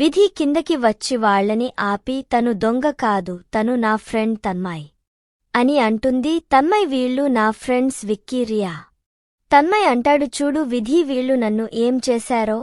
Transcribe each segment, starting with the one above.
విధి కిందకి వచ్చి వాళ్ళని ఆపి తను దొంగ కాదు తను నా ఫ్రెండ్ తన్మయ్ అని అంటుంది. తన్మయ్ వీళ్ళు నా ఫ్రెండ్స్ విక్కీ రియా. తన్మయ్ అంటాడు చూడు విధి వీళ్ళు నన్ను ఏం చేశారో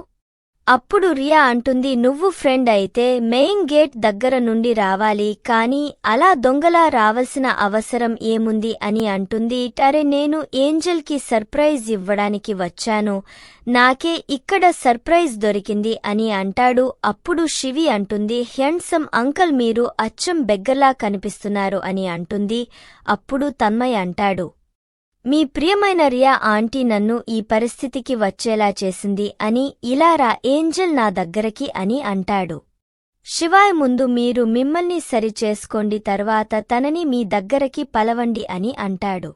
అప్పుడు రియా అంటుంది నువ్వు ఫ్రెండ్ అయితే మెయిన్ గేట్ దగ్గర నుండి రావాలి కానీ అలా దొంగలా రావలసిన అవసరం ఏముంది? అని అంటుంది అరే నేను ఏంజల్కి సర్ప్రైజ్ ఇవ్వడానికి వచ్చాను. నాకే ఇక్కడ సర్ప్రైజ్ దొరికింది అని అంటాడు. అప్పుడు శివి అంటుంది హ్యండ్సమ్ అంకల్ మీరు అచ్చం బెగ్గర్లా కనిపిస్తున్నారు అని అంటుంది. అప్పుడు తన్మయ్ అంటాడు మీ ప్రియమైన రియా ఆంటీ నన్ను ఈ పరిస్థితికి వచ్చేలా చేసింది అని ఇలా రా ఏంజల్ నా దగ్గరకి అని అంటాడు. శివాయ్ ముందు మీరు మిమ్మల్ని సరిచేసుకోండి తర్వాత తనని మీ దగ్గరకి పలవండి అని అంటాడు.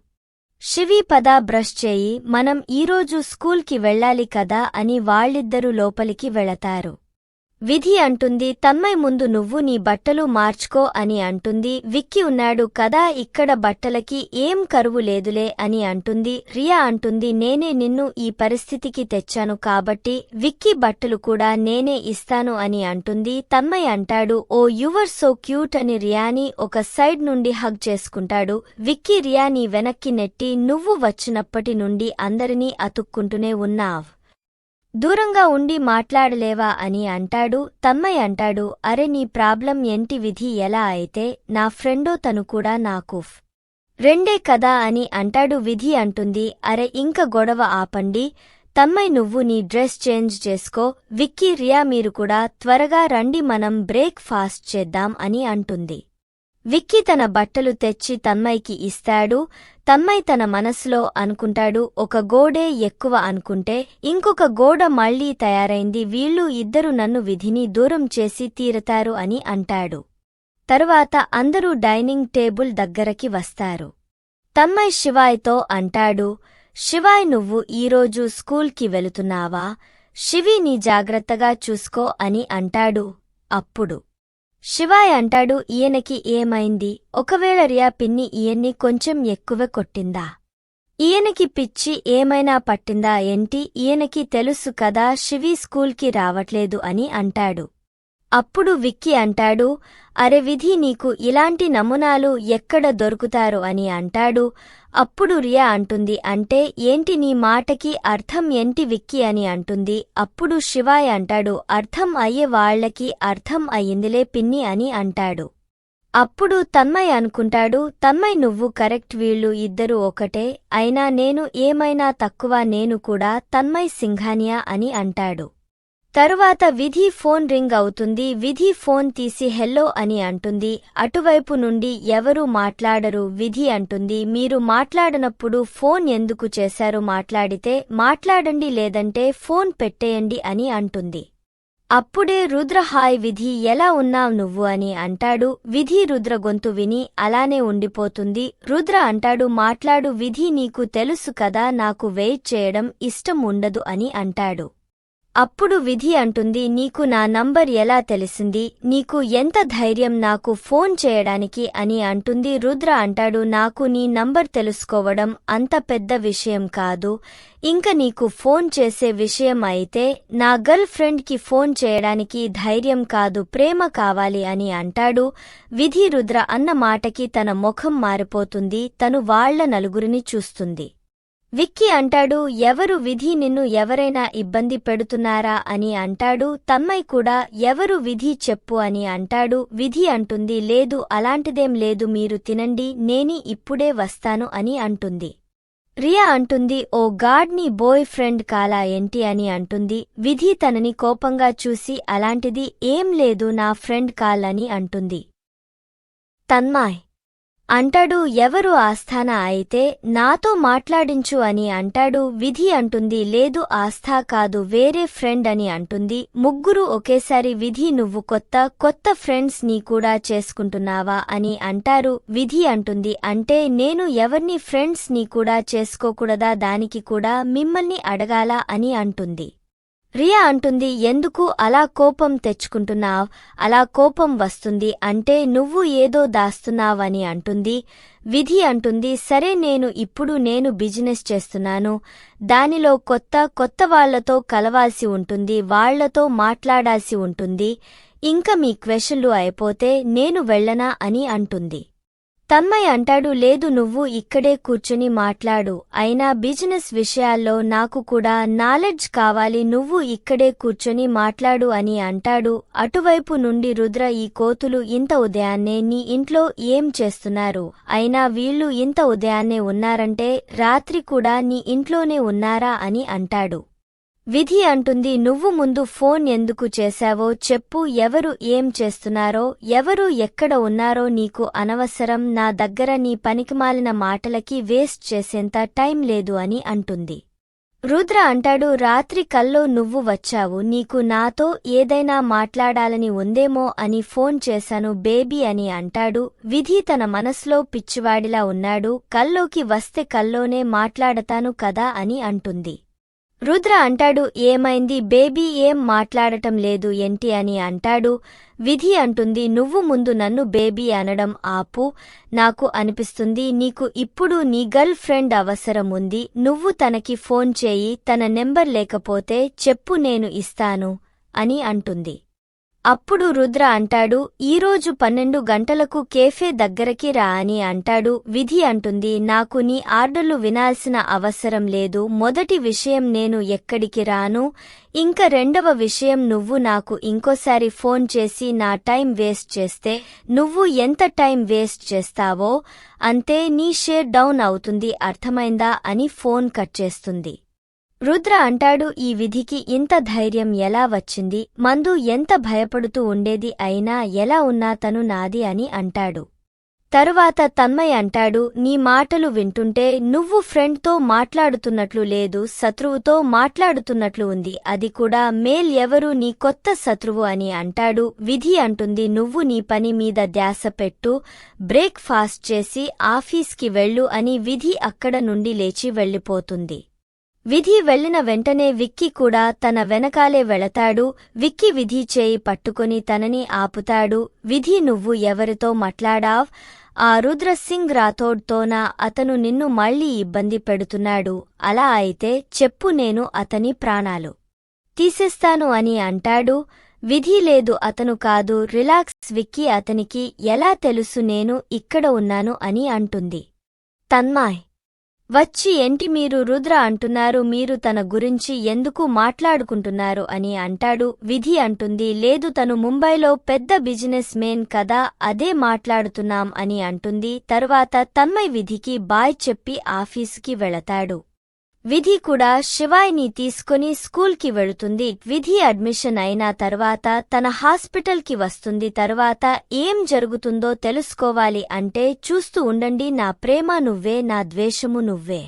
శివి పద బ్రష్ చేయి మనం ఈరోజు స్కూల్కి వెళ్ళాలి కదా అని వాళ్ళిద్దరూ లోపలికి వెళతారు. విధి అంటుంది తన్మయ్ ముందు నువ్వు నీ బట్టలు మార్చుకో అని అంటుంది విక్కి ఉన్నాడు కదా ఇక్కడ బట్టలకి ఏం కరువు లేదులే అని అంటుంది రియా అంటుంది నేనే నిన్ను ఈ పరిస్థితికి తెచ్చాను కాబట్టి విక్కీ బట్టలు కూడా నేనే ఇస్తాను అని అంటుంది తన్మయ్ అంటాడు ఓ యువర్ సో క్యూట్ అని రియాని ఒక సైడ్ నుండి హగ్ చేసుకుంటాడు విక్కీ రియాని వెనక్కి నెట్టి నువ్వు వచ్చినప్పటి నుండి అందరినీ అతుక్కుంటూనే ఉన్నావ్. దూరంగా ఉండి మాట్లాడలేవా అని అంటాడు. తమ్మయ్య అంటాడు అరే నీ ప్రాబ్లం ఏంటి విధి? ఎలా అయితే నా ఫ్రెండో తను కూడా నాకూఫ్ రెండే కదా అని అంటాడు. విధి అంటుంది అరే ఇంక గొడవ ఆపండి. తమ్మై నువ్వు నీ డ్రెస్ చేంజ్ చేసుకో. విక్కీ రియా మీరు కూడా త్వరగా రండి. మనం బ్రేక్ ఫాస్ట్ చేద్దాం అని అంటుంది. విక్కీ తన బట్టలు తెచ్చి తన్మయ్కి ఇస్తాడు. తన్మయ్ తన మనసులో అనుకుంటాడు. ఒక గోడే ఎక్కువ అనుకుంటే ఇంకొక గోడ మళ్ళీ తయారైంది. వీళ్ళు ఇద్దరు నన్ను విధిని దూరం చేసి తీరతారు అని అంటాడు. తరువాత అందరూ డైనింగ్ టేబుల్ దగ్గరకి వస్తారు. తన్మయ్ శివాయ్తో అంటాడు శివాయ్ నువ్వు ఈరోజు స్కూల్కి వెళుతున్నావా? శివి నీ జాగ్రత్తగా చూసుకో అని అంటాడు అప్పుడు. శివాయ్ అంటాడు ఈయనకి ఏమైంది? ఒకవేళ రియా పిన్ని ఈయన్ని కొంచెం ఎక్కువ కొట్టిందా? ఈయనకి పిచ్చి ఏమైనా పట్టిందా ఏంటి? ఈయనకి తెలుసు కదా శివి స్కూల్కి రావట్లేదు అని అంటాడు. అప్పుడు విక్కీ అంటాడు అరె విధి నీకు ఇలాంటి నమూనాలు ఎక్కడ దొరుకుతారు అని అంటాడు. అప్పుడు రియా అంటుంది అంటే ఏంటి నీ మాటకి అర్థం ఏంటి విక్కి అని అంటుంది. అప్పుడు శివాయ్ అంటాడు అర్థం అయ్యే వాళ్ళకి అర్థం అయ్యిందిలే పిన్ని అని అంటాడు. అప్పుడు తన్మయ్ అనుకుంటాడు తన్మయ్ నువ్వు కరెక్ట్ వీళ్ళు ఇద్దరు ఒకటే అయినా నేను ఏమైనా తక్కువ నేను కూడా తన్మయ్ సింఘానియా అని అంటాడు. తరువాత విధి ఫోన్ రింగ్ అవుతుంది. విధి ఫోన్ తీసి హెల్లో అని అంటుంది. అటువైపు నుండి ఎవరూ మాట్లాడరు? విధి అంటుంది. మీరు మాట్లాడనప్పుడు ఫోన్ ఎందుకు చేశారు? మాట్లాడితే మాట్లాడండి లేదంటే ఫోన్ పెట్టేయండి అని అంటుంది. అప్పుడే రుద్ర హాయ్ విధి ఎలా ఉన్నావ్ నువ్వు? అని అంటాడు. విధి రుద్ర గొంతు విని అలానే ఉండిపోతుంది. రుద్ర అంటాడు మాట్లాడు విధి నీకు తెలుసు కదా నాకు వెయిట్ చేయడం ఇష్టం ఉండదు అని అంటాడు. అప్పుడు విధి అంటుంది నీకు నా నంబర్ ఎలా తెలిసింది? నీకు ఎంత ధైర్యం నాకు ఫోన్ చేయడానికి అని అంటుంది రుద్ర అంటాడు నాకు నీ నంబర్ తెలుసుకోవడం అంత పెద్ద విషయం కాదు. ఇంక నీకు ఫోన్ చేసే విషయం అయితే నా గర్ల్ ఫ్రెండ్కి ఫోన్ చేయడానికి ధైర్యం కాదు ప్రేమ కావాలి అని అంటాడు. విధి రుద్ర అన్న మాటకి తన ముఖం మారిపోతుంది తను వాళ్ళ నలుగురిని చూస్తుంది. విక్కీ అంటాడు ఎవరు విధి నిన్ను ఎవరైనా ఇబ్బంది పెడుతున్నారా అని అంటాడు తమ్మై కూడా ఎవరు విధి చెప్పు అని అంటాడు విధి అంటుంది లేదు అలాంటిదేం లేదు మీరు తినండి నేని ఇప్పుడే వస్తాను అని అంటుంది. రియా అంటుంది ఓ గాడ్ని బోయ్ బాయ్ ఫ్రెండ్ కాలా ఏంటి అని అంటుంది విధి తనని కోపంగా చూసి అలాంటిది ఏం లేదు నా ఫ్రెండ్ కాలని అంటుంది. తన్మాయ్ అంటాడు ఎవరు ఆస్థాన అయితే నాతో మాట్లాడించు అని అంటాడు విధి అంటుంది లేదు ఆస్థా కాదు వేరే ఫ్రెండ్ అని అంటుంది ముగ్గురు ఒకేసారి విధి నువ్వు కొత్త కొత్త ఫ్రెండ్స్ నీ కూడా చేసుకుంటున్నావా అని అంటారు విధి అంటుంది అంటే నేను ఎవర్ని ఫ్రెండ్స్ నీ కూడా చేసుకోకూడదా దానికి కూడా మిమ్మల్ని అడగాలా అని అంటుంది. రియా అంటుంది ఎందుకు అలా కోపం తెచ్చుకుంటున్నావ్? అలా కోపం వస్తుంది అంటే నువ్వు ఏదో దాస్తున్నావని అంటుంది. విధి అంటుంది సరే నేను ఇప్పుడు నేను బిజినెస్ చేస్తున్నాను. దానిలో కొత్త కొత్త వాళ్ళతో కలవాల్సి ఉంటుంది వాళ్ళతో మాట్లాడాల్సి ఉంటుంది. ఇంకా మీ క్వెషన్లు అయిపోతే నేను వెళ్ళనా అని అంటుంది. తమ్మయ్య అంటాడు లేదు నువ్వు ఇక్కడే కూర్చుని మాట్లాడు. అయినా బిజినెస్ విషయాల్లో నాకు కూడా నాలెడ్జ్ కావాలి. నువ్వు ఇక్కడే కూర్చొని మాట్లాడు అని అంటాడు. అటువైపు నుండి రుద్ర ఈ కోతులు ఇంత ఉదయాన్నే నీ ఇంట్లో ఏం చేస్తున్నారు? అయినా వీళ్ళు ఇంత ఉదయాన్నే ఉన్నారంటే రాత్రి కూడా నీ ఇంట్లోనే ఉన్నారా? అని అంటాడు. విధి అంటుంది నువ్వు ముందు ఫోన్ ఎందుకు చేశావో చెప్పు ఎవరు ఏం చేస్తున్నారో ఎవరు ఎక్కడ ఉన్నారో నీకు అనవసరం నా దగ్గర నీ పనికిమాలిన మాటలకి వేస్ట్ చేసేంత టైం లేదు అని అంటుంది. రుద్ర అంటాడు రాత్రి కల్లో నువ్వు వచ్చావు నీకు నాతో ఏదైనా మాట్లాడాలని ఉందేమో అని ఫోన్ చేశాను బేబీ అని అంటాడు. విధి తన మనస్లో పిచ్చివాడిలా ఉన్నాడు కల్లోకి వస్తే కల్లోనే మాట్లాడతాను కదా అని అంటుంది. రుద్ర అంటాడు ఏమైంది? బేబీ ఏం మాట్లాడటం లేదు ఏంటి అని అంటాడు. విధి అంటుంది నువ్వు ముందు నన్ను బేబీ అనడం ఆపు. నాకు అనిపిస్తుంది నీకు ఇప్పుడు నీ గర్ల్ ఫ్రెండ్ అవసరం ఉంది. నువ్వు తనకి ఫోన్ చేయి తన నెంబర్ లేకపోతే చెప్పు నేను ఇస్తాను అని అంటుంది. అప్పుడు రుద్ర అంటాడు ఈరోజు పన్నెండు గంటలకు కేఫే దగ్గరకి రా అని అంటాడు. విధి అంటుంది నాకు నీ ఆర్డర్లు వినాల్సిన అవసరం లేదు. మొదటి విషయం నేను ఎక్కడికి రాను. ఇంక రెండవ విషయం నువ్వు నాకు ఇంకోసారి ఫోన్ చేసి నా టైం వేస్ట్ చేస్తే నువ్వు ఎంత టైం వేస్ట్ చేస్తావో అంతే నీ షేర్ డౌన్ అవుతుంది. అర్థమైందా? అని ఫోన్ కట్ చేస్తుంది. రుద్ర అంటాడు ఈ విధికి ఇంత ధైర్యం ఎలా వచ్చింది? మందు ఎంత భయపడుతూ ఉండేది అయినా ఎలా ఉన్నా తను నాది అని అంటాడు. తరువాత తన్మయ్ అంటాడు నీ మాటలు వింటుంటే నువ్వు ఫ్రెండ్తో మాట్లాడుతున్నట్లు లేదు శత్రువుతో మాట్లాడుతున్నట్లు ఉంది. అది కూడా మేల్ ఎవరు నీ కొత్త శత్రువు అని అంటాడు. విధి అంటుంది నువ్వు నీ పని మీద ధ్యాస పెట్టు బ్రేక్ ఫాస్ట్ చేసి ఆఫీస్కి వెళ్ళు అని విధి అక్కడ నుండి లేచి వెళ్ళిపోతుంది. విధి వెళ్ళిన వెంటనే విక్కీ కూడా తన వెనకాలే వెళతాడు. విక్కీ విధి చేయి పట్టుకుని తనని ఆపుతాడు. విధి నువ్వు ఎవరితో మాట్లాడావ్? ఆ రుద్రసింగ్ రాథోడ్తోనా? అతను నిన్ను మళ్ళీ ఇబ్బంది పెడుతున్నాడు. అలా అయితే చెప్పు నేను అతని ప్రాణాలు. తీసేస్తాను అని అంటాడు. విధి లేదు అతను కాదు. రిలాక్స్ విక్కీ అతనికి ఎలా తెలుసు? నేను ఇక్కడ ఉన్నాను అని అంటుంది. తన్మాయ్ వచ్చి ఏంటి మీరు రుద్ర అంటున్నారు? మీరు తన గురించి ఎందుకు మాట్లాడుకుంటున్నారు? అని అంటాడు. విధి అంటుంది లేదు తను ముంబైలో పెద్ద బిజినెస్ మేన్ కదా అదే మాట్లాడుతున్నాం అని అంటుంది. తరువాత తన్మయ్ విధికి బాయ్ చెప్పి ఆఫీసుకి వెళతాడు. విధి కూడా శివాయిని తీసుకుని స్కూల్కి వెళుతుంది. విధి అడ్మిషన్ అయిన తర్వాత తన హాస్పిటల్కి వస్తుంది. తర్వాత ఏం జరుగుతుందో తెలుసుకోవాలి అంటే చూస్తూ ఉండండి. నా ప్రేమ నువ్వే నా ద్వేషము నువ్వే.